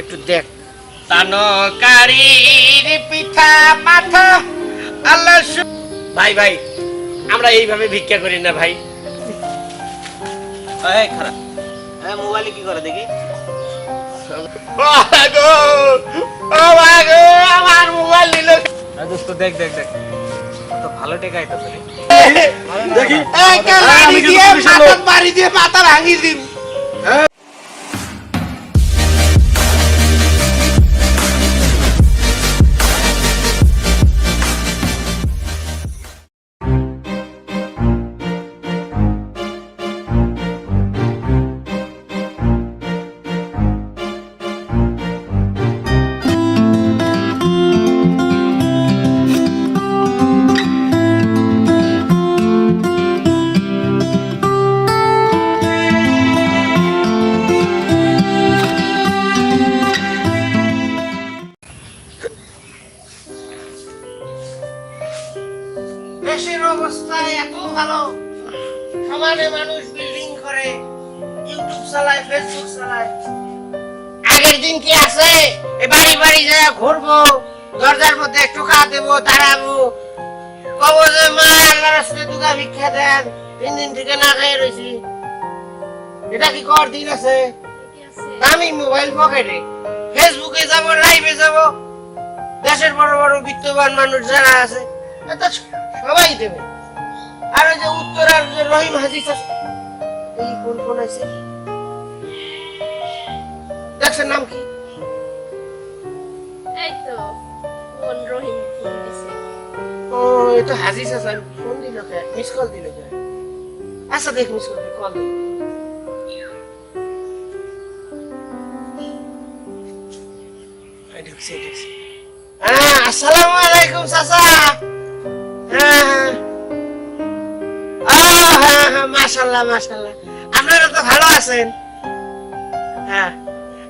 একটু দেখ। তানকারির পিঠা মাথা আল্লাহ ভাই ভাই আমরা এইভাবে ভিক্ষা করি না ভাই। এই খারাপ হ্যাঁ মোবাইলে কি করে দেখি? আমার মোবাইল নিল। দোস্ত দেখ দেখ দেখ। তো ভালো টেকাই তো দেখি দিয়ে মাথা ভাঙি দিন ঘুরবো দরজার মধ্যে টোকা দেবো দাঁড়াবো। কব যে মা আল্লাহ রাস্তায় দুগা ভিক্ষা দেন তিন দিন থেকে না খাই রয়েছি এটা কি কর দিন আছে? আমি মোবাইল পকেটে ফেসবুকে যাব লাইভে যাব। দেশের বড় বড় বিত্তবান মানুষ যারা আছে এটা সবাই দেবে। আর ওই যে উত্তরার যে রহিম এই কোন কোন আছে দেখছেন নাম কি? ও এটা হাজি আচ্ছা। হ্যাঁ, আসসালামু হ্যাঁ হ্যাঁ। হ্যাঁ হ্যাঁ মাশাল্লাহ মাশাল্লাহ। আপনারা তো ভালো আছেন। হ্যাঁ।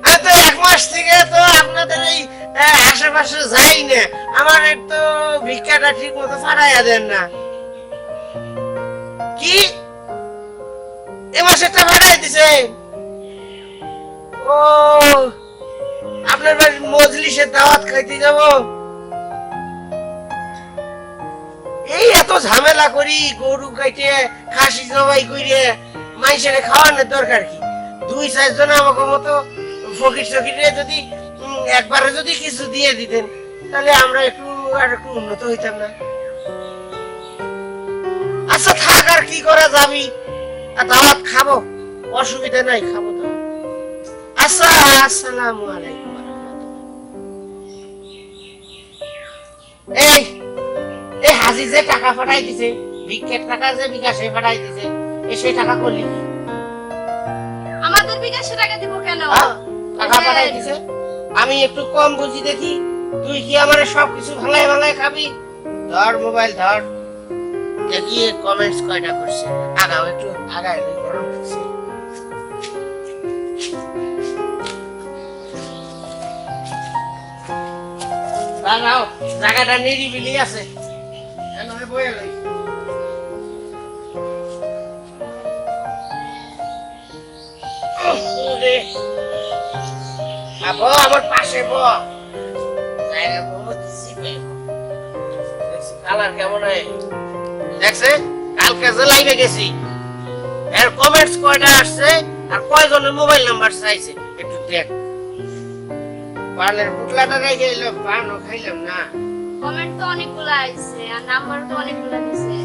আমি তো এক মাস থেকে তো আপনাদের এই আশেপাশে যাই না। আমার একটু ভিক্ষাটা ঠিক মতো ফাটাইয়া দেন না। কি? এ মাসেরটা ফাটাই দিছে। ও, আপনার বাড়ির মজলিসের দাওয়াত খাইতে যাব? এই এত ঝামেলা করি, গরু কাইটে, খাসি জবাই করে মাইসের খাওয়ানোর দরকার কি? দুই চারজন আমাকে মতো ফকির সকিরে যদি একবারে যদি কিছু দিয়ে দিতেন তাহলে আমরা একটু আর একটু উন্নত হইতাম না। আচ্ছা থাক আর কি করা যাবি? আর দাওয়াত খাব? অসুবিধা নাই খাব তো আচ্ছা আসসালামু আলাইকুম এই এই হাজি যে টাকা পাঠাই দিছে ভিক্ষের টাকা যে বিকাশে পাঠাই দিছে এই সেই টাকা করলি? আমাদের বিকাশে টাকা দিব কেন? হ্যাঁ? টাকা পাঠাই দিছে? আমি একটু কম বুঝি দেখি। তুই কি আমার সব কিছু ভালাই ভালাই খাবি? ধর মোবাইল, ধর। দেখি কমেন্টস কয়টা করছে? আগাও, একটু আগায় গরম দাঁড়াও জায়গাটা নিরিবিলি আছে। বয়ে লই। আমার পাশে ব। জায়গা বহুত চিপে কালার কেমন হয়। দেখছে কালকে যে লাইভে গেছি। এর কমেন্টস কয়টা আসছে আর কয়জনের মোবাইল নাম্বার চাইছে একটু দেখ। পানের পুটলাটা রেখে এলাম পানও খাইলাম না। কমেন্ট তো অনেকগুলো আইছে আর নাম্বার তো অনেকগুলো দিছে।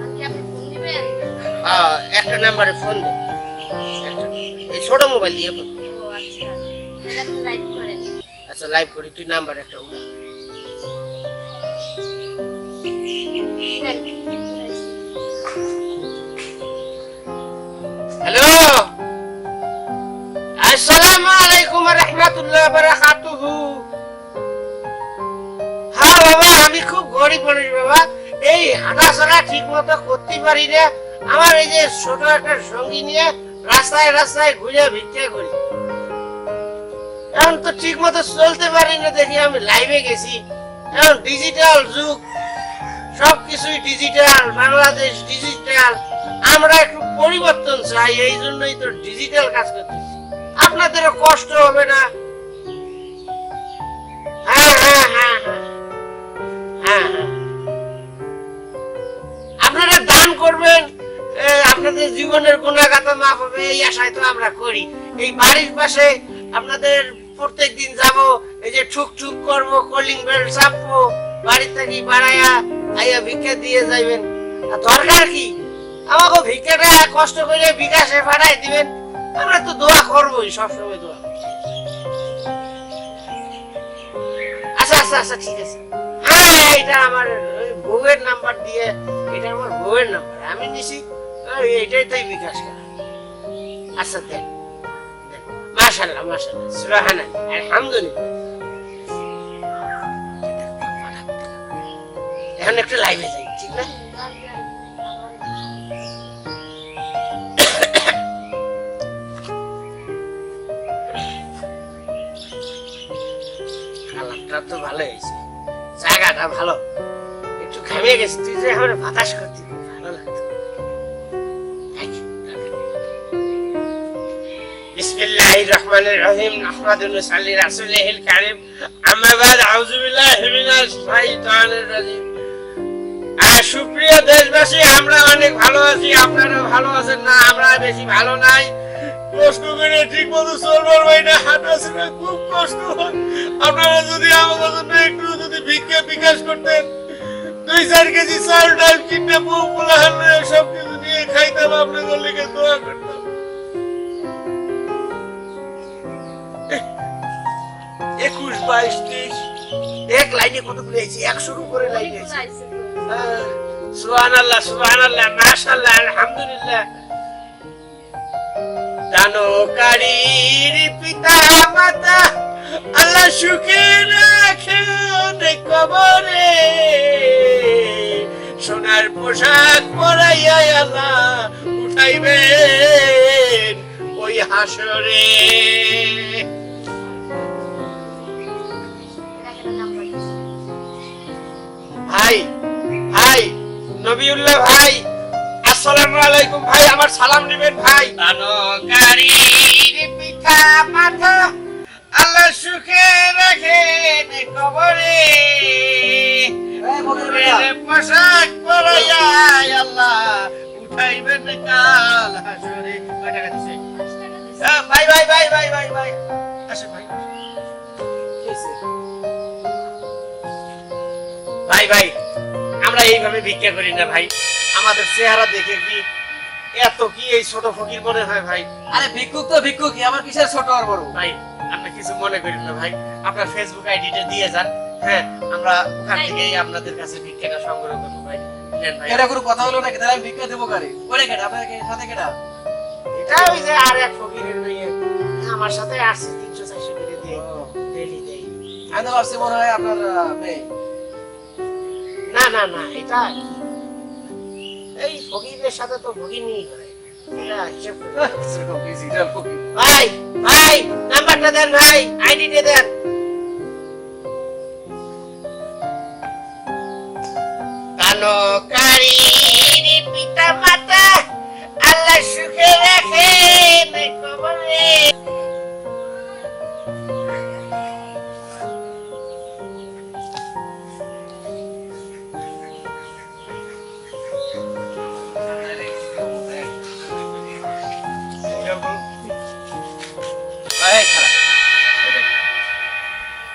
আর আপনি ফোন দিবেন? আহ, একটা নাম্বারে ফোন এই ছোট মোবাইল দিয়ে আচ্ছা লাইভ করি, তুই নাম্বার একটা উঠা হ্যালো আসসালামু আলাইকুম রহমতুল্লাহ বারাকাতুহু হ্যাঁ বাবা, আমি খুব গরিব মানুষ বাবা। এই হাঁটাচলা ঠিক মতো করতে পারি না। আমার এই যে ছোট একটা সঙ্গী নিয়ে রাস্তায় রাস্তায় ঘুরে ভিক্ষা করি। এখন তো ঠিক মতো চলতে পারি না দেখি, আমি লাইভে গেছি। এখন ডিজিটাল যুগ। সবকিছুই ডিজিটাল বাংলাদেশ ডিজিটাল আমরা একটু পরিবর্তন চাই, এই জন্যই তো ডিজিটাল কাজ করতেছি। আপনাদেরও কষ্ট হবে না? হ্যাঁ, হ্যাঁ, হ্যাঁ, আপনারা দান করবেন আপনাদের জীবনের গুণাগাতা মাফ হবে, এই আশায় তো আমরা করি। এই বাড়ির পাশে আপনাদের প্রত্যেক দিন যাব, এই যে ঠুক ঠুক করব, কলিং বেল চাপবো, বাড়ি থেকে বাড়াইয়া আইয়া ভিক্ষা দিয়ে যাইবেন। দরকার কি? আমাকে ভিক্ষাটা কষ্ট করে বিকাশে পাঠাই দিবেন। আমরা তো দোয়া করবোই, সবসময় দোয়া। আচ্ছা আচ্ছা আচ্ছা ঠিক আছে। হ্যাঁ এটা আমার বউয়ের নাম্বার দিয়ে, এটা আমার বউয়ের নাম্বার। আমি নিছি এটাই তাই বিকাশ করা। আচ্ছা দেন। মাশাআল্লাহ সুবহানাল্লাহ, আলহামদুলিল্লাহ। এখন একটু লাইভে যাই, ঠিক না? তো ভালো হয়েছে। জায়গাটা ভালো। একটু ঘামিয়ে গেছি, তুই যে আমার বাতাস করতি الله الرحمن الرحيم نحمد ونصلي رسوله الكريم أما بعد أعوذ بالله من الشيطان الرجيم আর সুপ্রিয় দেশবাসী আমরা অনেক ভালো আছি আপনারা ভালো আছেন না আমরা বেশি ভালো নাই কষ্ট করে ঠিক মতো চলবার পারি না হাঁটা চলা খুব কষ্ট হয় আপনারা যদি আমাদের জন্য একটু যদি ভিক্ষা বিকাশ করতেন দুই চার কেজি চাল ডাল কিনে বউ পোলা হালে সব কিছু নিয়ে খাইতাম আপনাদের লিখে দোয়া করতাম বাইশ এক লাইনে কতগুলো হয়েছে একশোর উপরে লাইন আইছে তো। আল্লাহ সুবহান আল্লাহ মাশাআল্লাহ আলহামদুলিল্লাহ। দানকারীর পিতা মাতা আল্লাহ সুখে রাখেন কবরে। সোনার পোশাক পরাইয়া আল্লাহ উঠাইবেন ওই হাসরে। নবিউল্লাহ ভাই আসসালামু আলাইকুম ভাই আমার সালাম নেবেন ভাই। দানকারীর পিতা মাতা আল্লাহ সুখে রাখেন কবরে। পোশাক পরাইয়া আল্লাহ উঠাইবেন কাল হাসরে। ভাই ভাই ভাই ভাই ভাই ভাই। আসেন ভাই। ভাই ভাই আমরা এইভাবে ভিক্ষা করি না ভাই। আমাদের চেহারা দেখে কি এত কি এই ছোট ফকির মনে হয় ভাই? আরে ভিক্ষুক তো ভিক্ষুক আমার কিসের ছোট আর বড়। ভাই আপনি কিছু মনে করেন না ভাই। আপনার ফেসবুক আইডিটা দিয়ে যান। হ্যাঁ আমরা ওখান থেকে আপনাদের কাছে ভিক্ষাটা সংগ্রহ করব ভাই। এটা কোনো কথা হলো নাকি? তাহলে আমি ভিক্ষা দেবো কারে? ওরে কেটা আপনার সাথে কেটা এটা ওই যে আর এক ফকিরের মেয়ে। আমার সাথে আসছে তিনশো চারশো করে দিয়ে। ডেলি দেই। আমি তো ভাবছি মনে হয় আপনার মেয়ে। না না না এটা এই ফকিরের সাথে তো ভগিনী করে এটা হিসেব করে। সেরকম ডিজিটাল ফকির। ভাই ভাই নাম্বারটা দেন ভাই আইডিটা দেন। কানকারীর পিতা মাতা আল্লাহ সুখে রাখেন কবরে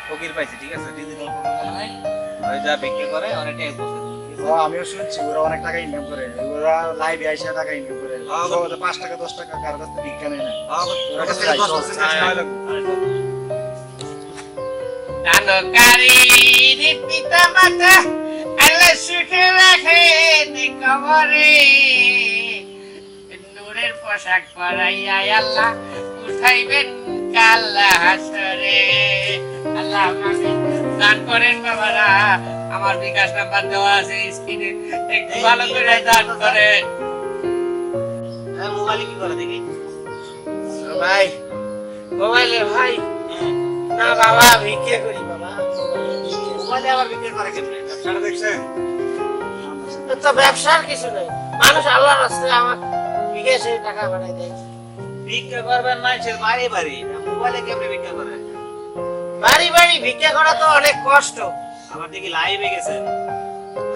ফকির পাইছে ঠিক আছে? ডিজিটাল ফকির হয় ওই যা বিক্রি করে অনেকটাই ও, আমিও শুনছি ওরা অনেক টাকা ইনকাম করে। ওরা লাইভে আইসা টাকা ইনকাম করে। হ্যাঁ, পাঁচ টাকা দশ টাকা কারও কাছ থেকে ভিক্ষা নেয় না। দানকারীর পিতা মাতা আল্লাহ সুখে রাখেন কবরে। পোশাক পরাইয়া আল্লাহ উঠাইবেন কাল হাসরে। আল্লাহ আমাকে দান করেন বাবারা। আমার বিকাশ নাম্বার দেওয়া আছে স্ক্রিনে। একটু ভালো করে দান করেন। মোবাইলে কি করে দেখি? ভাই। মোবাইলে ভাই। না বাবা ভিক্ষে করি বাবা। মোবাইলে আবার বিক্রি করে কেমনে ব্যবসাটা দেখছেন? তো ব্যবসার কিছু নেই। মানুষ আল্লাহ রাস্তায় আমার বিকাশে টাকা পাঠাই দেয়। বিক্রি করবেন মানুষের বাড়ি বাড়ি মোবাইলে কেমনে বিক্রি করে বাড়ি বাড়ি ভিক্ষা করা তো অনেক কষ্ট। আবার দেখি লাইভে গেছেন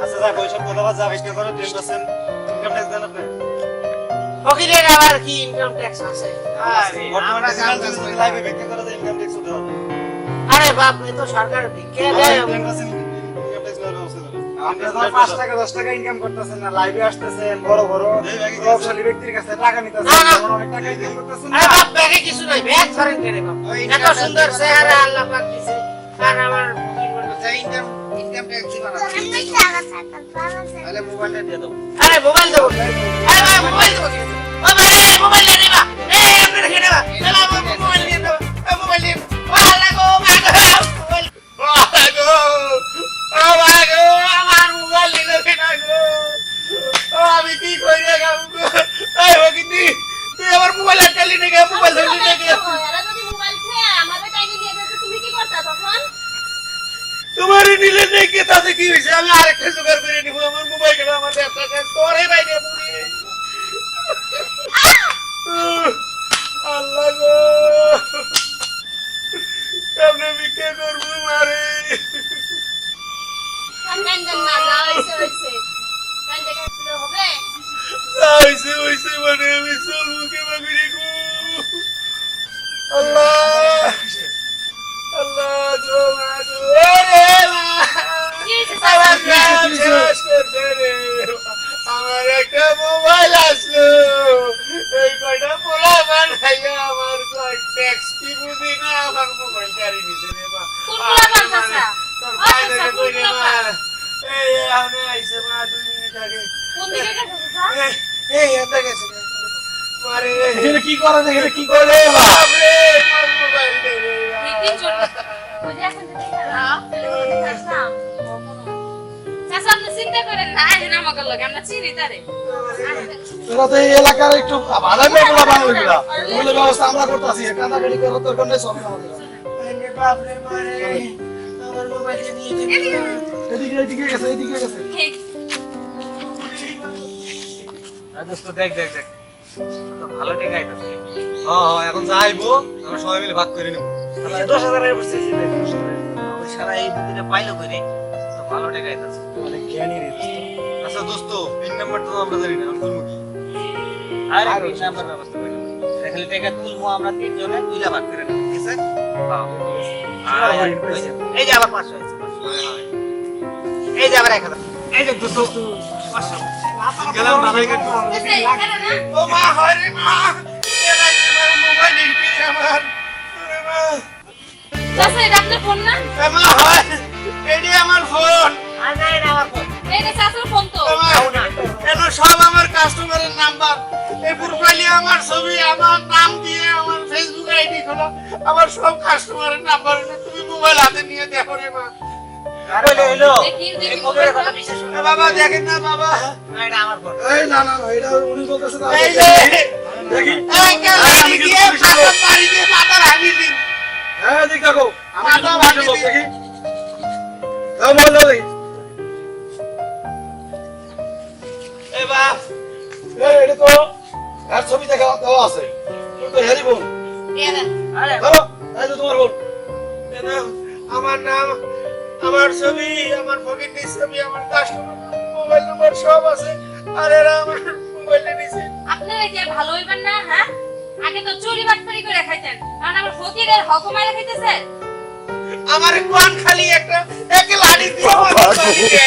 আচ্ছা যাক ওইসব কথা বাদ যা ভিক্ষা করো টেন পার্সেন্ট ইনকাম ট্যাক্স দেন আপনি ফকিরের আবার কি ইনকাম ট্যাক্স আছে? আরে, বর্তমানে আমরা সিগন্যাল জানতাম লাইভে ভিক্ষা করা যায় ইনকাম ট্যাক্স দিতে আরে বাপ এ তো সরকার ভিক্ষে দেয়। ইনকাম ট্যাক্স ব্যবস্থা পাঁচ টাকা দশ টাকা ইনকাম করতেছেন না লাইভে আসতেছেন বড় বড় প্রভাবশালী ব্যক্তির কাছে টাকা নিতেছেন না, না। যেমন অনেক টাকা ইনকাম করতেছেন আরে না বাপ ব্যাগে কিছু নাই ব্যাগ ধরেন কেন এত সুন্দর চেহারা আল্লাহ পাক দিছে। আর আমার ফকির বলে, আচ্ছা ইনকাম ইনকাম ট্যাক্স দিবা তাহলে মোবাইলটা দিয়ে দাও। আরে মোবাইল দেবো। আরে মোবাইল দেবো ও ভাই এই দিবা এই আপনি রেখে দেবা মোবাইল আসলো এই কয়টা পোলা বানাইয়া আমার কয় ট্যাক্স কি বুঝি না আমার মোবাইল গাড়ি নিছে রে চাচা? তোর কোন কই রে মা এই আমি আইছে মা দুই মিনিট আগে কোন দিকে গেছে এই, এই এত গেছে মারে এখানে কি করা এখানে কি করে রে মোবাইল দে রে। দিদি চল ওই যে এখন যদি খারাপ তাহলে আপনি চিন্তা করেন না এই আমাকে লোক আমরা চিনি তারে। তোরা তো এই এলাকার একটু বানাবে বলা বানাবে ওগুলো ব্যবস্থা আমরা করতেছি কান্দাকাটি করার দরকার নেই সব আমাদের বাপরে মারে আমার মোবাইলটা নিয়ে এদিকে এদিকে গেছে এদিকে গেছে। দেখ দেখ দেখ। ভালো টেকা আইতাছে হ্যাঁ হ্যাঁ এখন যা আমরা সবাই মিলে ভাগ করে নেব। দশ হাজার সারা এই দুদিনে পাইলো করে। ভালো টেকা আইতাছে জ্ঞানী রে আচ্ছা দোস্ত পিন নাম্বার তো আমরা জানি না আমি তুলবো কি? আরে পিন নাম্বার ব্যবস্থা করে খালি টেকা তুলবো আমরা তিনজনে দুইটা ভাগ করে নেব ঠিক আছে? আর এই যে আবার পাঁচশো পাঁচশো। এই যে আবার এক হাজার। এই যে দোস্ত পাঁচশো। গেলাম বাবাই কাটবো বুঝলে এখানে না? ও মা হয় রে মা। মোবাইল আমার ওরে এটা আপনার ফোন না? সব আমার কাস্টমারের নাম্বার এই প্রোফাইলে আমার ছবি আমার নাম দিয়ে আমার ফেসবুক আইডি খোলা। আমার সব কাস্টমারের নাম্বার তুমি মোবাইল হাতে নিয়ে দেখো রে মা। বাবা দেখেন না বাবা। এই না না এটা উনি বলতেছে দেখি। হ্যাঁ দেখ দেখো। বাপ এই এটা তো আর ছবি দেখা দেওয়া আছে। তুমি তো হেরি বোন। ধরো এই তো তোমার বোন। আমার নাম আমার ছবি আমার পকেটের ছবি আমার কাস্টমার মোবাইল নাম্বার সব আছে। আর এরা আমার মোবাইলে নিছে আপনারা কি ভালো হইবেন না হ্যাঁ? আগে তো চুরি বাটপারি করে খাইতেন কারণ আমার ফকিরের হকমাইরা খাইতেছে আমার কোন খালি একটা এক লাড়ি দিয়ে।